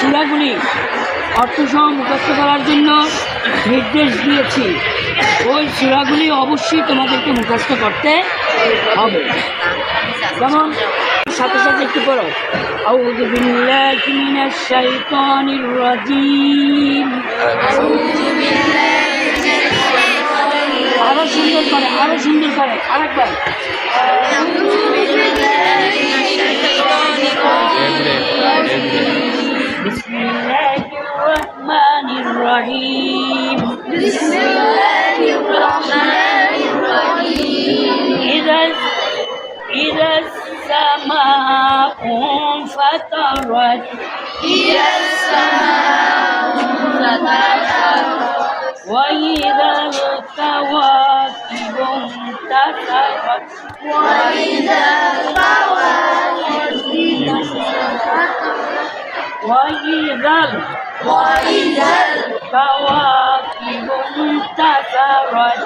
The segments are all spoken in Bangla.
সুরাগুলি অর্থসহ মুখস্থ করার জন্য নির্দেশ দিয়েছি। ওই সুরাগুলি অবশ্যই তোমাদেরকে মুখস্থ করতে হবে। যেমন, সাথে সাথে একটু রাজিম। আরও সুন্দর করে, আরও সুন্দর করে, আরেকবার। السماء انفطرت إذا السماء انفطرت وإذا الكواكب انتثرت وإذا الكواكب وإذا وإذا الكواكب انتثرت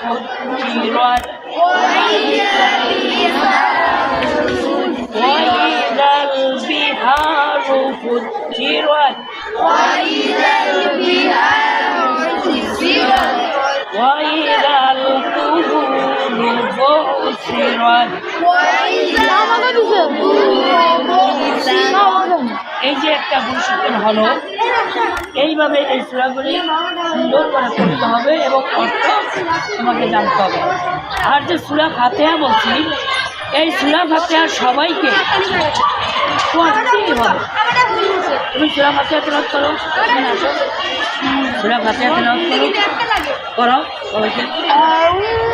البحار فجرت وإذا البحار وإذا البحار فجرت وإذا البحار سجرت وإذا القبور بعثرت وإذا القبور এই যে একটা গুরুসূচন হলো এইভাবে এই সুরাগুলি সুন্দর করে তোমাকে জানতে হবে। আর যে সুরা ফাতেহা বলছি, এই সুরা ফাতেহা সবাইকে তুমি সুরা ফাতেহা তেল করো। সুরা ফাতেহা তেল করো। করো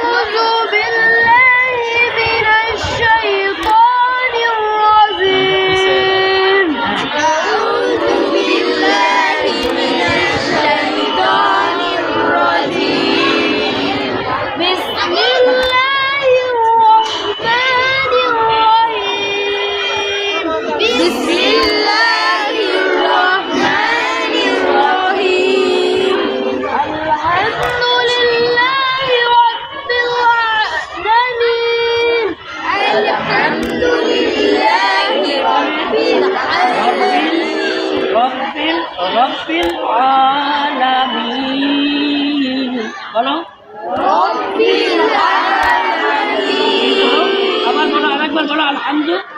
রব্বিল আলামিন। বলো। রব্বিল আলামিন। আবার বলো আরেকবার বলো আলহামদুলিল্লাহ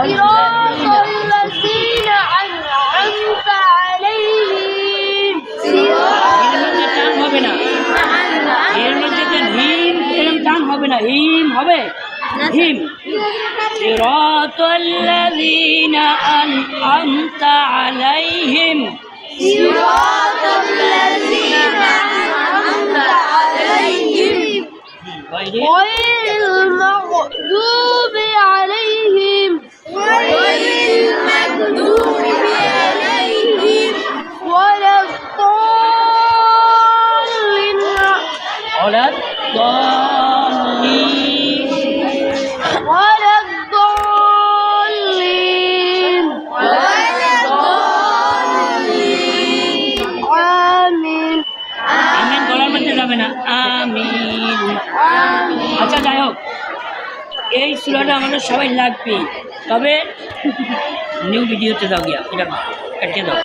صراط صراط الذين أنعمت عليهم এর মধ্যে টান হবে না এর মধ্যে যে হিম এরম টান হবে না হিম হবে হিম صراط الذين أنعمت عليهم ولا الضالين ولا الضالين ولا الضالين آمين আমিন গলার মধ্যে যাবে না আমিন আচ্ছা যাই হোক এই সুরাটা আমাদের সবাই লাগবে তবে নিউ ভিডিওতে দাও গিয়া এটা কাটিয়ে দাও